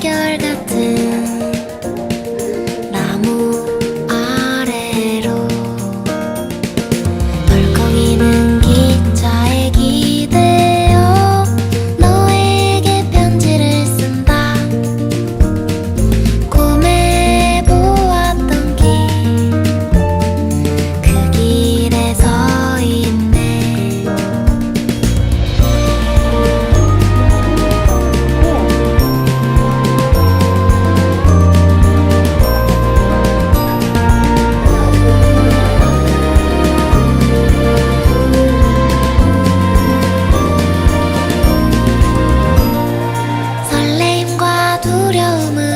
결 같은 나무 아래로 널컹이는 두려움은